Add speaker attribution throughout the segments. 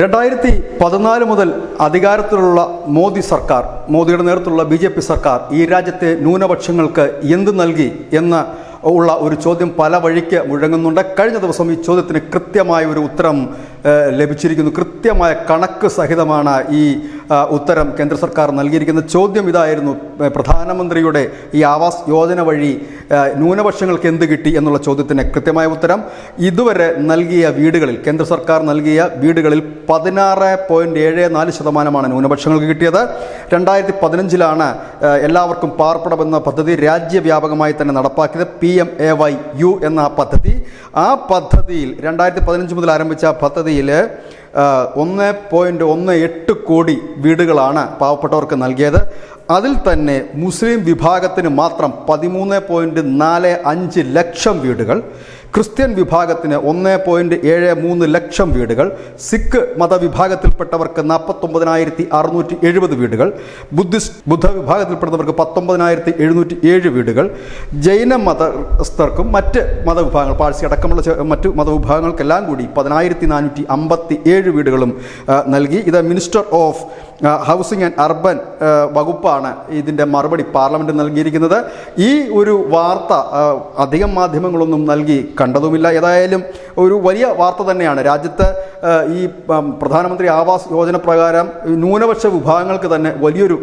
Speaker 1: രണ്ടായിരത്തി പതിനാല് മുതൽ അധികാരത്തിലുള്ള മോദി സർക്കാർ മോദിയുടെ നേതൃത്വത്തിലുള്ള ബി ജെ പി സർക്കാർ ഈ രാജ്യത്തെ ന്യൂനപക്ഷങ്ങൾക്ക് എന്ത് നൽകി എന്ന് ഉള്ള ഒരു ചോദ്യം പല വഴിക്ക് മുഴങ്ങുന്നുണ്ട്. കഴിഞ്ഞ ദിവസം ഈ ചോദ്യത്തിന് കൃത്യമായ ഒരു ഉത്തരം ലഭിച്ചിരിക്കുന്നു. കൃത്യമായ കണക്ക് സഹിതമാണ് ഈ ഉത്തരം കേന്ദ്ര സർക്കാർ നൽകിയിരിക്കുന്ന ചോദ്യം ഇതായിരുന്നു. പ്രധാനമന്ത്രിയുടെ ഈ ആവാസ് യോജന വഴി ന്യൂനപക്ഷങ്ങൾക്ക് എന്ത് കിട്ടി എന്നുള്ള ചോദ്യത്തിന് കൃത്യമായ ഉത്തരം. ഇതുവരെ നൽകിയ വീടുകളിൽ കേന്ദ്ര സർക്കാർ നൽകിയ വീടുകളിൽ പതിനാറ് പോയിന്റ് ഏഴ് നാല് ശതമാനമാണ് ന്യൂനപക്ഷങ്ങൾക്ക് കിട്ടിയത്. രണ്ടായിരത്തി പതിനഞ്ചിലാണ് എല്ലാവർക്കും പാർപ്പിടമെന്ന പദ്ധതി രാജ്യവ്യാപകമായി തന്നെ നടപ്പാക്കിയത്. P M A Y U എന്ന പദ്ധതി. ആ പദ്ധതിയിൽ രണ്ടായിരത്തി പതിനഞ്ച് മുതൽ ആരംഭിച്ച പദ്ധതിയിൽ ഒന്ന് പോയിന്റ് ഒന്ന് എട്ട് കോടി വീടുകളാണ് പാവപ്പെട്ടവർക്ക് നൽകിയത്. അതിൽ തന്നെ മുസ്ലിം വിഭാഗത്തിന് മാത്രം പതിമൂന്ന് പോയിന്റ് നാല് അഞ്ച് ലക്ഷം വീടുകൾ. ക്രിസ്ത്യൻ വിഭാഗത്തിന് ഒന്ന് പോയിന്റ് ഏഴ് മൂന്ന് ലക്ഷം വീടുകൾ സിഖ് മതവിഭാഗത്തിൽപ്പെട്ടവർക്ക് നാൽപ്പത്തൊമ്പതിനായിരത്തി അറുന്നൂറ്റി എഴുപത് വീടുകൾ ബുദ്ധിസ്റ്റ് ബുദ്ധ വിഭാഗത്തിൽപ്പെടുന്നവർക്ക് പത്തൊമ്പതിനായിരത്തി എഴുന്നൂറ്റി ഏഴ് വീടുകൾ ജൈന മതസ്ഥർക്കും മറ്റ് മതവിഭാഗങ്ങൾ പാഴ്സി അടക്കമുള്ള മറ്റു മതവിഭാഗങ്ങൾക്കെല്ലാം കൂടി പതിനായിരത്തി നാനൂറ്റി അമ്പത്തി ഏഴ് വീടുകളും നൽകി. ഇത് minister of housing and urban വകുപ്പാണ് ഇതിന്റെ മറുപടി പാർലമെന്റ് നൽകിയിരിക്കുന്നത്. ഈ ഒരു വാർത്ത അധികം മാധ്യമങ്ങളൊന്നും നൽകി കണ്ടതുമില്ല. ഏതായാലും ഒരു വലിയ വാർത്ത തന്നെയാണ്. രാജ്യത്ത് ഈ പ്രധാനമന്ത്രി ആവാസ് യോജന പ്രകാരം ന്യൂനപക്ഷ വിഭാഗങ്ങൾക്ക് തന്നെ വലിയൊരു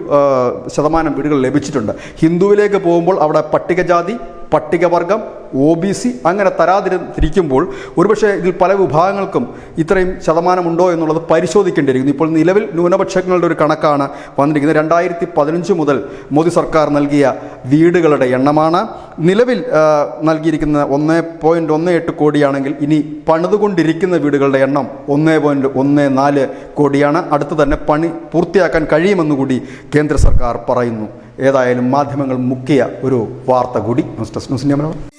Speaker 1: ശതമാനം വീടുകൾ ലഭിച്ചിട്ടുണ്ട്. ഹിന്ദുവിലേക്ക് പോകുമ്പോൾ അവിടെ പട്ടികജാതി പട്ടികവർഗം ഒ ബി സി അങ്ങനെ തരാതിരിക്കുമ്പോൾ തിരിക്കുമ്പോൾ ഒരുപക്ഷെ ഇതിൽ പല വിഭാഗങ്ങൾക്കും ഇത്രയും ശതമാനമുണ്ടോ എന്നുള്ളത് പരിശോധിക്കേണ്ടിയിരിക്കുന്നു. ഇപ്പോൾ നിലവിൽ ന്യൂനപക്ഷങ്ങളുടെ ഒരു കണക്കാണ് വന്നിരിക്കുന്നത്. രണ്ടായിരത്തി പതിനഞ്ച് മുതൽ മോദി സർക്കാർ നൽകിയ വീടുകളുടെ എണ്ണമാണ്. നിലവിൽ നൽകിയിരിക്കുന്ന ഒന്ന് പോയിന്റ് ഒന്ന് എട്ട് കോടിയാണെങ്കിൽ ഇനി പണിതുകൊണ്ടിരിക്കുന്ന വീടുകളുടെ എണ്ണം ഒന്ന് പോയിന്റ് ഒന്ന് നാല് കോടിയാണ്. അടുത്ത് തന്നെ പണി പൂർത്തിയാക്കാൻ കഴിയുമെന്നുകൂടി കേന്ദ്ര സർക്കാർ പറയുന്നു. ഏതായാലും മാധ്യമങ്ങൾ മുക്കിയ ഒരു വാർത്ത കൂടി. News desk news India Malayalam.